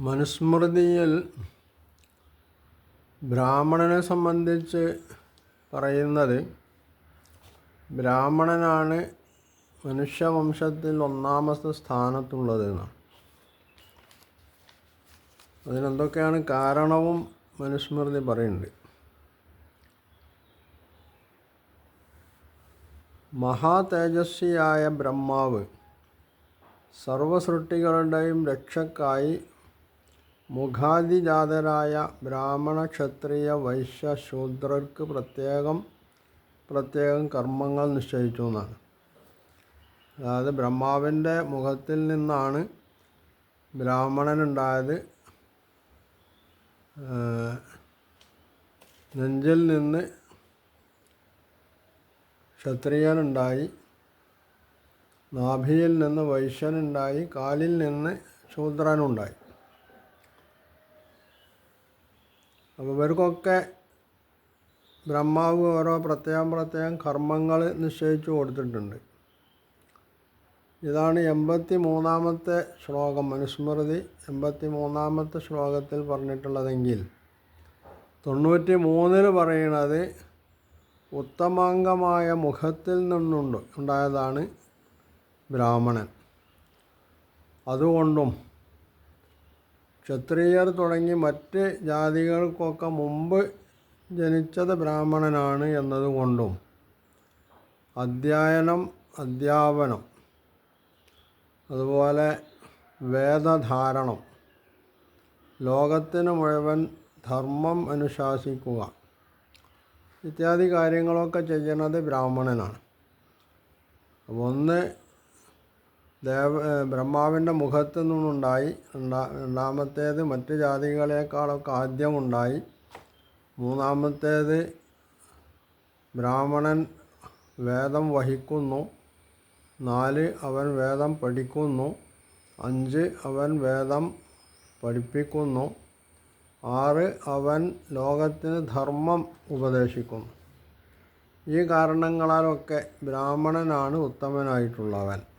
മനുസ്മൃതിയിൽ ബ്രാഹ്മണനെ സംബന്ധിച്ച് പറയുന്നത് ബ്രാഹ്മണനാണ് മനുഷ്യവംശത്തിൽ ഒന്നാമത്തെ സ്ഥാനത്തുള്ളത് എന്നാണ്. അതിനെന്തൊക്കെയാണ് കാരണവും മനുസ്മൃതി പറയുന്നുണ്ട്. മഹാതേജസ്വിയായ ബ്രഹ്മാവ് സർവസൃഷ്ടികളുടെയും രക്ഷക്കായി മുഖാതിജാതരായ ബ്രാഹ്മണ ക്ഷത്രിയ വൈശ്യ ശൂദ്രർക്ക് പ്രത്യേകം പ്രത്യേകം കർമ്മങ്ങൾ നിശ്ചയിച്ചു എന്നാണ്. അതായത് ബ്രഹ്മാവിന്റെ മുഖത്തിൽ നിന്നാണ് ബ്രാഹ്മണനുണ്ടായത്. നെഞ്ചിൽ നിന്ന് ക്ഷത്രിയനുണ്ടായി നാഭിയിൽ നിന്ന് വൈശ്യനുണ്ടായി കാലിൽ നിന്ന് ശൂദ്രനുണ്ടായി. അപ്പോൾ ഇവർക്കൊക്കെ ബ്രഹ്മാവ് ഓരോ പ്രത്യേകം പ്രത്യേകം കർമ്മങ്ങൾ നിശ്ചയിച്ചു കൊടുത്തിട്ടുണ്ട്. ഇതാണ് എൺപത്തി മൂന്നാമത്തെ ശ്ലോകം മനുസ്മൃതി എൺപത്തി മൂന്നാമത്തെ ശ്ലോകത്തിൽ പറഞ്ഞിട്ടുള്ളതെങ്കിൽ തൊണ്ണൂറ്റി മൂന്നിൽ പറയണത് ഉത്തമാംഗമായ മുഖത്തിൽ നിന്നുണ്ട് ഉണ്ടായതാണ് ബ്രാഹ്മണൻ. അതുകൊണ്ടും ക്ഷത്രിയർ തുടങ്ങി മറ്റ് ജാതികൾക്കൊക്കെ മുമ്പ് ജനിച്ചത് ബ്രാഹ്മണനാണ് എന്നതുകൊണ്ടും അധ്യയനം അധ്യാപനം അതുപോലെ വേദധാരണം ലോകത്തിന് മുഴുവൻ ധർമ്മം അനുശാസിക്കുക ഇത്യാദി കാര്യങ്ങളൊക്കെ ചെയ്യുന്നത് ബ്രാഹ്മണനാണ്. ഒന്ന് ദേവ ബ്രഹ്മാവിന്റെ മുഖത്തു നിന്നുണ്ടായി. രണ്ടാ രണ്ടാമത്തേത് മറ്റ് ജാതികളെക്കാളൊക്കെ ആദ്യമുണ്ടായി. മൂന്നാമത്തേത് ബ്രാഹ്മണൻ വേദം വഹിക്കുന്നു. നാല് അവൻ വേദം പഠിക്കുന്നു. അഞ്ച് അവൻ വേദം പഠിപ്പിക്കുന്നു. ആറ് അവൻ ലോകത്തിന് ധർമ്മം ഉപദേശിക്കുന്നു. ഈ കാരണങ്ങളാലൊക്കെ ബ്രാഹ്മണനാണ് ഉത്തമനായിട്ടുള്ളവൻ.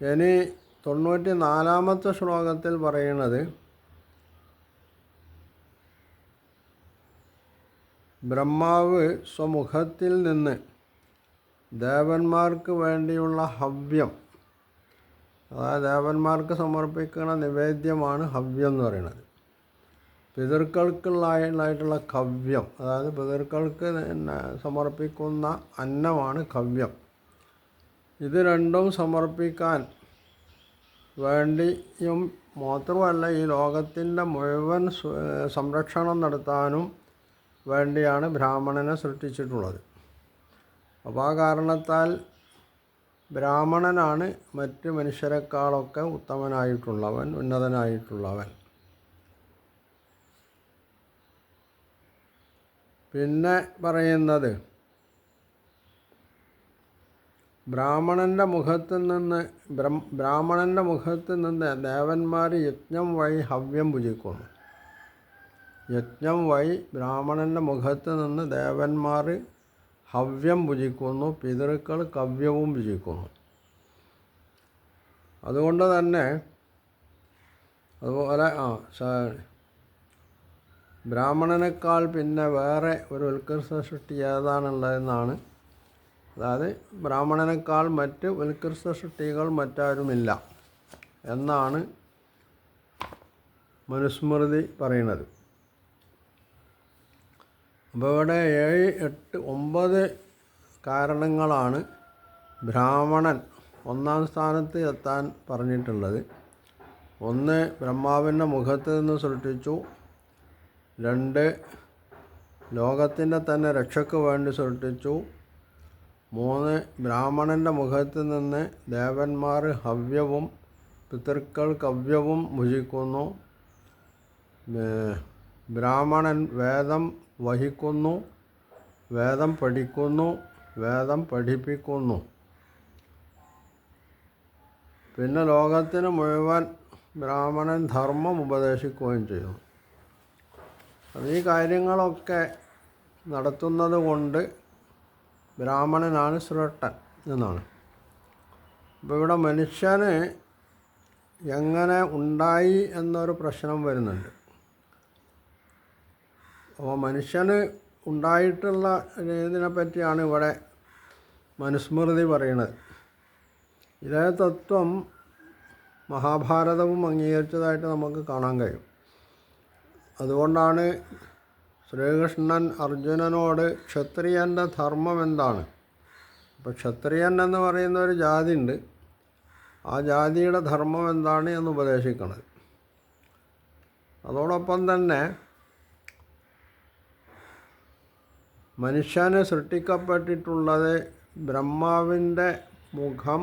ഇനി തൊണ്ണൂറ്റി നാലാമത്തെ ശ്ലോകത്തിൽ പറയുന്നത് ബ്രഹ്മാവ് സ്വമുഖത്തിൽ നിന്ന് ദേവന്മാർക്ക് വേണ്ടിയുള്ള ഹവ്യം അതായത് ദേവന്മാർക്ക് സമർപ്പിക്കുന്ന നിവേദ്യമാണ് ഹവ്യം എന്ന് പറയുന്നത്. പിതൃക്കൾക്കുള്ളതായിട്ടുള്ള കവ്യം അതായത് പിതൃക്കൾക്ക് സമർപ്പിക്കുന്ന അന്നമാണ് കവ്യം. ഇത് രണ്ടും സമർപ്പിക്കാൻ വേണ്ടിയും മാത്രമല്ല ഈ ലോകത്തിന്റെ മുഴുവൻ സംരക്ഷണം നടത്താനും വേണ്ടിയാണ് ബ്രാഹ്മണനെ സൃഷ്ടിച്ചിട്ടുള്ളത്. അപ്പോൾ ആ കാരണത്താൽ ബ്രാഹ്മണനാണ് മറ്റ് മനുഷ്യരെക്കാളൊക്കെ ഉത്തമനായിട്ടുള്ളവൻ ഉന്നതനായിട്ടുള്ളവൻ. പിന്നെ പറയുന്നത് ബ്രാഹ്മണന്റെ മുഖത്ത് നിന്ന് ബ്രം ബ്രാഹ്മണന്റെ മുഖത്ത് നിന്ന് ദേവന്മാർ യജ്ഞം വഴി ഹവ്യം ഭുജിക്കുന്നു യജ്ഞം വഴി ബ്രാഹ്മണന്റെ മുഖത്ത് നിന്ന് ദേവന്മാർ ഹവ്യം ഭുജിക്കുന്നു പിതൃക്കൾ കവ്യവും ഭുജിക്കുന്നു അതുകൊണ്ട് തന്നെ അതുപോലെ ആ ബ്രാഹ്മണനേക്കാൾ പിന്നെ വേറെ ഒരു ഉത്കൃഷ്ട സൃഷ്ടി ഏതാണുള്ളതെന്നാണ് അതായത് ബ്രാഹ്മണനേക്കാൾ മറ്റ് ഉത്കൃഷ്ട സൃഷ്ടികൾ മറ്റാരുമില്ല എന്നാണ് മനുസ്മൃതി പറയുന്നത്. അപ്പോൾ ഇവിടെ ഏഴ് എട്ട് ഒമ്പത് കാരണങ്ങളാണ് ബ്രാഹ്മണൻ ഒന്നാം സ്ഥാനത്ത് എത്താൻ പറഞ്ഞിട്ടുള്ളത്. ഒന്ന് ബ്രഹ്മാവിന്റെ മുഖത്ത് നിന്ന് സൃഷ്ടിച്ചു. രണ്ട് ലോകത്തിന്റെ തന്നെ രക്ഷയ്ക്ക് വേണ്ടി സൃഷ്ടിച്ചു. മൂന്ന് ബ്രാഹ്മണന്റെ മുഖത്ത് നിന്ന് ദേവന്മാർ ഹവ്യവും പിതൃക്കൾ കവ്യവും ഭുജിക്കുന്നു. ബ്രാഹ്മണൻ വേദം വഹിക്കുന്നു വേദം പഠിക്കുന്നു വേദം പഠിപ്പിക്കുന്നു. പിന്നെ ലോകത്തിന് മുഴുവൻ ബ്രാഹ്മണൻ ധർമ്മം ഉപദേശിക്കുകയും ചെയ്യുന്നു. അത് ഈ കാര്യങ്ങളൊക്കെ നടത്തുന്നത് കൊണ്ട് ബ്രാഹ്മണനാണ് ശ്രേഷ്ഠൻ എന്നാണ്. അപ്പോൾ ഇവിടെ മനുഷ്യന് എങ്ങനെ ഉണ്ടായി എന്നൊരു പ്രശ്നം വരുന്നുണ്ട്. അപ്പോൾ മനുഷ്യന് ഉണ്ടായിട്ടുള്ള ഇതിനെ പറ്റിയാണ് ഇവിടെ മനുസ്മൃതി പറയുന്നത്. ഇതേ തത്വം മഹാഭാരതവും അംഗീകരിച്ചതായിട്ട് നമുക്ക് കാണാൻ കഴിയും. അതുകൊണ്ടാണ് ശ്രീകൃഷ്ണൻ അർജുനനോട് ക്ഷത്രിയന്റെ ധർമ്മം എന്താണ് അപ്പോൾ ക്ഷത്രിയൻ എന്ന് പറയുന്ന ഒരു ജാതി ഉണ്ട് ആ ജാതിയുടെ ധർമ്മം എന്താണ് എന്ന് ഉപദേശിക്കുന്നത് അതോടൊപ്പം തന്നെ മനുഷ്യന് സൃഷ്ടിക്കപ്പെട്ടിട്ടുള്ളത് ബ്രഹ്മാവിന്റെ മുഖം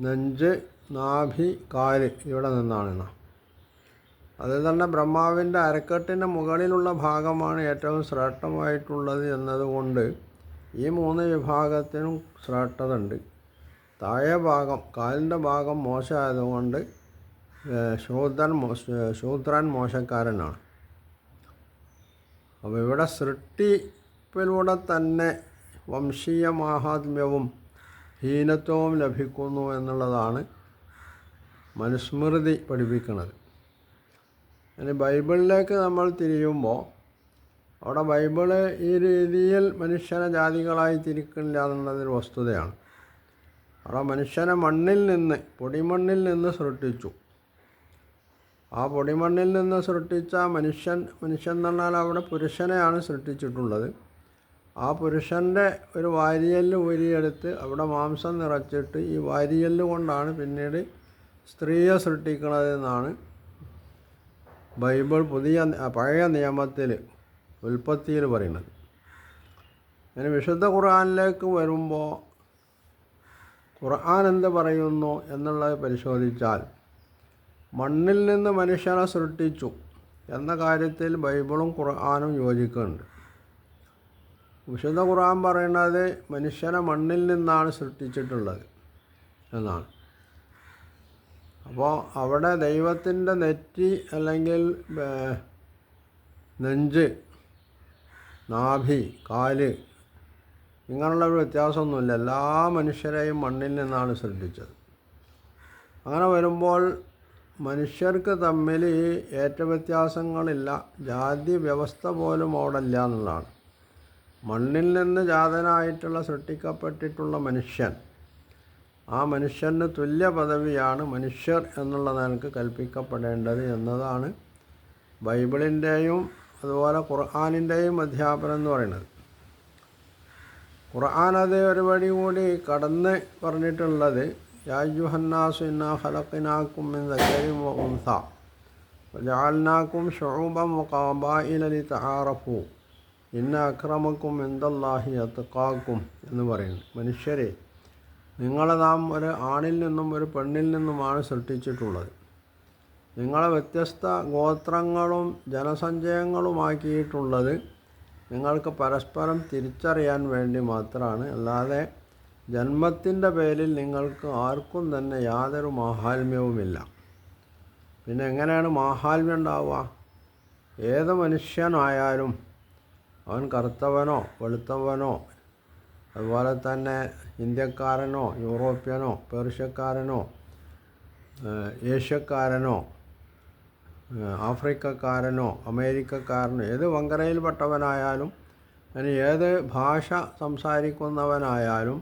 നെഞ്ച് നാഭി കാൽ ഇവിടെ നിന്നാണ്. അതിൽ തന്നെ ബ്രഹ്മാവിന്റെ അരക്കെട്ടിന്റെ മുകളിലുള്ള ഭാഗമാണ് ഏറ്റവും ശ്രേഷ്ഠമായിട്ടുള്ളത് എന്നതുകൊണ്ട് ഈ മൂന്ന് വിഭാഗത്തിനും ശ്രേഷ്ഠത ഉണ്ട് താഴെ ഭാഗം കാലിന്റെ ഭാഗം മോശമായതുകൊണ്ട് ശൂദ്രൻ ശൂദ്രൻ മോശക്കാരനാണ്. അപ്പോൾ ഇവിടെ സൃഷ്ടിപ്പിലൂടെ തന്നെ വംശീയ മാഹാത്മ്യവും ഹീനത്വവും ലഭിക്കുന്നു എന്നുള്ളതാണ് മനുസ്മൃതി പഠിപ്പിക്കുന്നത്. ഇനി ബൈബിളിലേക്ക് നമ്മൾ തിരിയുമ്പോൾ അവിടെ ബൈബിൾ ഈ രീതിയിൽ മനുഷ്യനെ ജാതികളായി തിരിക്കില്ല എന്നുള്ളതൊരു വസ്തുതയാണ്. അവിടെ മനുഷ്യനെ മണ്ണിൽ നിന്ന് പൊടിമണ്ണിൽ നിന്ന് സൃഷ്ടിച്ചു. ആ പൊടിമണ്ണിൽ നിന്ന് സൃഷ്ടിച്ച മനുഷ്യൻ മനുഷ്യൻ എന്ന് പറഞ്ഞാൽ അവിടെ പുരുഷനെയാണ് സൃഷ്ടിച്ചിട്ടുള്ളത്. ആ പുരുഷന്റെ ഒരു വാരിയൽ ഊരിയെടുത്ത് അവിടെ മാംസം നിറച്ചിട്ട് ഈ വാരിയൽ കൊണ്ടാണ് പിന്നീട് സ്ത്രീയെ സൃഷ്ടിക്കുന്നത് എന്നാണ് ബൈബിൾ പുതിയ പഴയ നിയമത്തിൽ ഉൽപ്പത്തിയിൽ പറയുന്നത്. ഇനി വിശുദ്ധ ഖുർആാനിലേക്ക് വരുമ്പോൾ ഖുർആൻ എന്ത് പറയുന്നു എന്നുള്ളത് പരിശോധിച്ചാൽ മണ്ണിൽ നിന്ന് മനുഷ്യനെ സൃഷ്ടിച്ചു എന്ന കാര്യത്തിൽ ബൈബിളും ഖുർആാനും യോജിക്കുന്നുണ്ട്. വിശുദ്ധ ഖുർആൻ പറയുന്നത് മനുഷ്യനെ മണ്ണിൽ നിന്നാണ് സൃഷ്ടിച്ചിട്ടുള്ളത് എന്നാണ്. അപ്പോൾ അവിടെ ദൈവത്തിന്റെ നെറ്റി അല്ലെങ്കിൽ നെഞ്ച് നാഭി കാൽ ഇങ്ങനെയുള്ള ഒരു വ്യത്യാസമൊന്നുമില്ല. എല്ലാ മനുഷ്യരെയും മണ്ണിൽ നിന്നാണ് സൃഷ്ടിച്ചത് അങ്ങനെ വരുമ്പോൾ മനുഷ്യർക്ക് തമ്മിൽ ഏറ്റ ഏറ്റവ്യത്യാസങ്ങളില്ല ജാതി വ്യവസ്ഥ പോലും അവിടെ ഇല്ല എന്നുള്ളതാണ്. മണ്ണിൽ നിന്ന് ജാതനായിട്ടുള്ള സൃഷ്ടിക്കപ്പെട്ടിട്ടുള്ള മനുഷ്യൻ ആ മനുഷ്യന് തുല്യ പദവിയാണ് മനുഷ്യർ എന്നുള്ള നിലയ്ക്ക് കൽപ്പിക്കപ്പെടേണ്ടത് എന്നതാണ് ബൈബിളിന്റെയും അതുപോലെ ഖുർആാനിന്റെയും അധ്യാപനം എന്ന് പറയുന്നത്. ഖുർആൻ അത് ഒരു വഴി കൂടി കടന്ന് പറഞ്ഞിട്ടുള്ളത് യാജുഹന്നാസു ഇന്ന ഹലക്കിനാക്കും ഉൻസ ജാൽനാക്കും ഷുബം കാബായിലി തആറഫു ഇന്ന അക്രമക്കും എന്തല്ലാഹി അത്തക്കാക്കും എന്ന് പറയുന്നു. മനുഷ്യരെ നിങ്ങളെ നാം ഒരു ആണിൽ നിന്നും ഒരു പെണ്ണിൽ നിന്നുമാണ് സൃഷ്ടിച്ചിട്ടുള്ളത്. നിങ്ങളെ വ്യത്യസ്ത ഗോത്രങ്ങളും ജനസഞ്ചയങ്ങളുമാക്കിയിട്ടുള്ളത് നിങ്ങൾക്ക് പരസ്പരം തിരിച്ചറിയാൻ വേണ്ടി മാത്രമാണ്. അല്ലാതെ ജന്മത്തിന്റെ പേരിൽ നിങ്ങൾക്ക് ആർക്കും തന്നെ യാതൊരു മാഹാത്മ്യവുമില്ല. പിന്നെ എങ്ങനെയാണ് മാഹാത്മ്യം ഉണ്ടാവുക? ഏത് മനുഷ്യനായാലും അവൻ കറുത്തവനോ വെളുത്തവനോ അതുപോലെ തന്നെ ഇന്ത്യക്കാരനോ യൂറോപ്യനോ പേർഷ്യക്കാരനോ ഏഷ്യക്കാരനോ ആഫ്രിക്കക്കാരനോ അമേരിക്കക്കാരനോ ഏത് വങ്കരയിൽപ്പെട്ടവനായാലും അതിന് ഏത് ഭാഷ സംസാരിക്കുന്നവനായാലും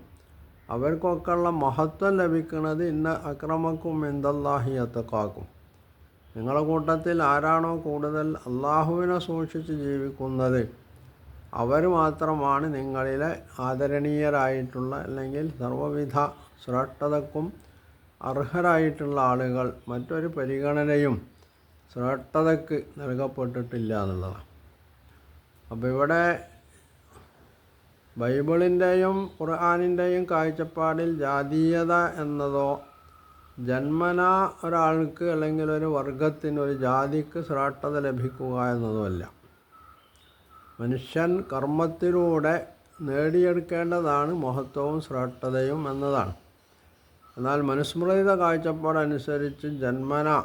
അവർക്കൊക്കെയുള്ള മഹത്വം ലഭിക്കുന്നത് ഇന്ന് അക്രമക്കും എന്തല്ലാഹി അത്തക്കാക്കും നിങ്ങളുടെ കൂട്ടത്തിൽ ആരാണോ കൂടുതൽ അള്ളാഹുവിനെ സൂക്ഷിച്ച് ജീവിക്കുന്നത്? അവർ മാത്രമാണ് നിങ്ങളിലെ ആദരണീയരായിട്ടുള്ള അല്ലെങ്കിൽ സർവവിധ ശ്രേഷ്ഠതക്കും അർഹരായിട്ടുള്ള ആളുകൾ. മറ്റൊരു പരിഗണനയും ശ്രേഷ്ഠതയ്ക്ക് നൽകപ്പെട്ടിട്ടില്ല എന്നുള്ളതാണ്. അപ്പോൾ ഇവിടെ ബൈബിളിന്റെയും ഖുർആാനിന്റെയും കാഴ്ചപ്പാടിൽ ജാതീയത എന്നതോ ജന്മന ഒരാൾക്ക് അല്ലെങ്കിൽ ഒരു വർഗത്തിന് ഒരു ജാതിക്ക് ശ്രേഷ്ഠത ലഭിക്കുക എന്നതുമല്ല. മനുഷ്യൻ കർമ്മത്തിലൂടെ നേടിയെടുക്കേണ്ടതാണ് മഹത്വവും ശ്രേഷ്ഠതയും എന്നതാണ്. എന്നാൽ മനുസ്മൃതിയുടെ കാഴ്ചപ്പാടനുസരിച്ച് ജന്മന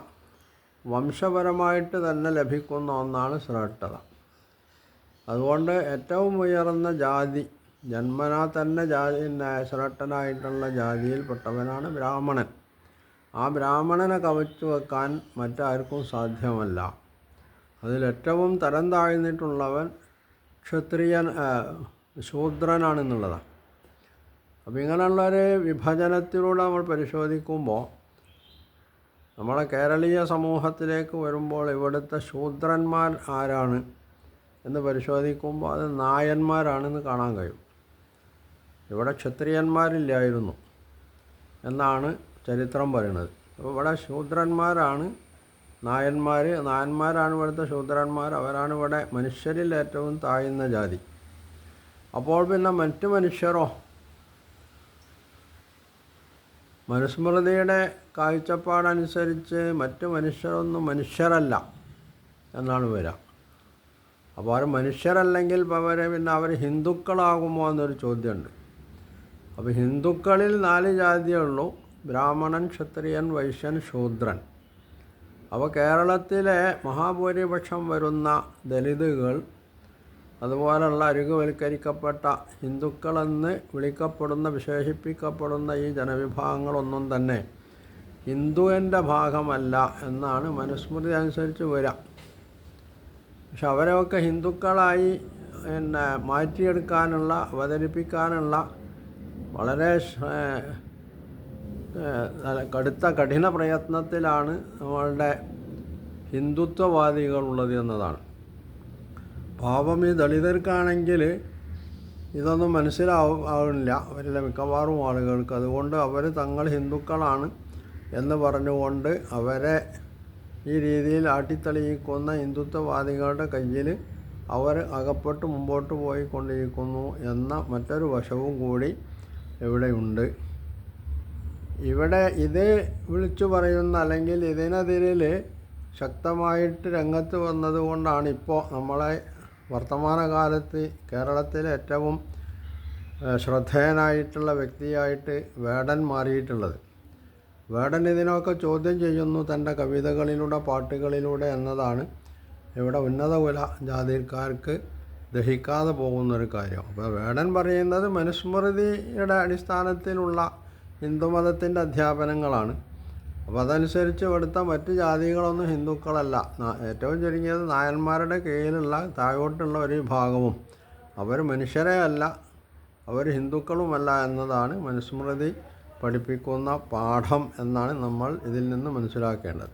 വംശപരമായിട്ട് തന്നെ ലഭിക്കുന്ന ഒന്നാണ് ശ്രേഷ്ഠത. അതുകൊണ്ട് ഏറ്റവും ഉയർന്ന ജാതി ജന്മനാ തന്നെ ജാതി ശ്രേഷ്ഠനായിട്ടുള്ള ജാതിയിൽപ്പെട്ടവനാണ് ബ്രാഹ്മണൻ. ആ ബ്രാഹ്മണനെ കവച്ചു വെക്കാൻ മറ്റാർക്കും സാധ്യമല്ല. അതിലേറ്റവും തരം താഴ്ന്നിട്ടുള്ളവൻ ക്ഷത്രിയൻ ശൂദ്രനാണെന്നുള്ളതാണ് അപ്പോൾ ഇങ്ങനെയുള്ളൊരു വിഭജനത്തിലൂടെ നമ്മൾ പരിശോധിക്കുമ്പോൾ നമ്മളെ കേരളീയ സമൂഹത്തിലേക്ക് വരുമ്പോൾ ഇവിടുത്തെ ശൂദ്രന്മാർ ആരാണ് എന്ന് പരിശോധിക്കുമ്പോൾ അത് നായന്മാരാണെന്ന് കാണാൻ കഴിയും. ഇവിടെ ക്ഷത്രിയന്മാരില്ലായിരുന്നു എന്നാണ് ചരിത്രം പറയുന്നത്. അപ്പോൾ ഇവിടെ ശൂദ്രന്മാരാണ് നായന്മാർ നായന്മാരാണ് ഇവിടുത്തെ ശൂദ്രന്മാർ അവരാണ് ഇവിടെ മനുഷ്യരിൽ ഏറ്റവും താഴ്ന്ന ജാതി. അപ്പോൾ പിന്നെ മറ്റു മനുഷ്യരോ? മനുസ്മൃതിയുടെ കാഴ്ചപ്പാടനുസരിച്ച് മറ്റു മനുഷ്യരൊന്നും മനുഷ്യരല്ല എന്നാണ് വരാം അപ്പോൾ അവർ മനുഷ്യരല്ലെങ്കിൽ അവരെ പിന്നെ അവർ ഹിന്ദുക്കളാകുമോ എന്നൊരു ചോദ്യമുണ്ട്. അപ്പോൾ ഹിന്ദുക്കളിൽ നാല് ജാതിയേ ഉള്ളൂ. ബ്രാഹ്മണൻ ക്ഷത്രിയൻ വൈശ്യൻ ശൂദ്രൻ. അപ്പോൾ കേരളത്തിലെ മഹാഭൂരിപക്ഷം വരുന്ന ദലിതുകൾ അതുപോലുള്ള അരികുവൽക്കരിക്കപ്പെട്ട ഹിന്ദുക്കളെന്ന് വിളിക്കപ്പെടുന്ന വിശേഷിപ്പിക്കപ്പെടുന്ന ഈ ജനവിഭാഗങ്ങളൊന്നും തന്നെ ഹിന്ദുവിന്റെ ഭാഗമല്ല എന്നാണ് മനുസ്മൃതി അനുസരിച്ച് വരാം പക്ഷെ അവരെയൊക്കെ ഹിന്ദുക്കളായി പിന്നെ മാറ്റിയെടുക്കാനുള്ള അവതരിപ്പിക്കാനുള്ള വളരെ കടുത്ത കഠിന പ്രയത്നത്തിലാണ് നമ്മളുടെ ഹിന്ദുത്വവാദികളുള്ളത് എന്നതാണ്. പാപം ഈ ദളിതർക്കാണെങ്കിൽ ഇതൊന്നും മനസ്സിലാവും ആവില്ല അവരിലെ മിക്കവാറും ആളുകൾക്ക്. അതുകൊണ്ട് അവർ തങ്ങൾ ഹിന്ദുക്കളാണ് എന്ന് പറഞ്ഞുകൊണ്ട് അവരെ ഈ രീതിയിൽ ആട്ടിത്തെളിയിക്കുന്ന ഹിന്ദുത്വവാദികളുടെ കയ്യിൽ അവർ അകപ്പെട്ട് മുമ്പോട്ട് പോയിക്കൊണ്ടിരിക്കുന്നു എന്ന മറ്റൊരു വശവും കൂടി ഇവിടെയുണ്ട്. ഇവിടെ ഇത് വിളിച്ചു പറയുന്ന അല്ലെങ്കിൽ ഇതിനെതിരിൽ ശക്തമായിട്ട് രംഗത്ത് വന്നതുകൊണ്ടാണ് ഇപ്പോൾ നമ്മളെ വർത്തമാനകാലത്ത് കേരളത്തിലെ ഏറ്റവും ശ്രദ്ധേയനായിട്ടുള്ള വ്യക്തിയായിട്ട് വേടൻ മാറിയിട്ടുള്ളത്. വേടൻ ഇതിനൊക്കെ ചോദ്യം ചെയ്യുന്നു തന്റെ കവിതകളിലൂടെ പാട്ടുകളിലൂടെ എന്നതാണ്. ഇവിടെ ഉന്നത കുല ജാതിക്കാർക്ക് ദഹിക്കാതെ പോകുന്നൊരു കാര്യം. അപ്പോൾ വേടൻ പറയുന്നത് മനുസ്മൃതിയുടെ അടിസ്ഥാനത്തിലുള്ള ഹിന്ദുമതത്തിന്റെ അധ്യാപനങ്ങളാണ്. അപ്പോൾ അതനുസരിച്ച് ഇവിടുത്തെ മറ്റ് ജാതികളൊന്നും ഹിന്ദുക്കളല്ല. ഏറ്റവും ചുരുങ്ങിയത് നായന്മാരുടെ കീഴിലുള്ള താഴോട്ടുള്ള ഒരു വിഭാഗവും. അവർ മനുഷ്യരെ അല്ല അവർ ഹിന്ദുക്കളുമല്ല എന്നതാണ് മനുസ്മൃതി പഠിപ്പിക്കുന്ന പാഠം എന്നാണ് നമ്മൾ ഇതിൽ നിന്ന് മനസ്സിലാക്കേണ്ടത്.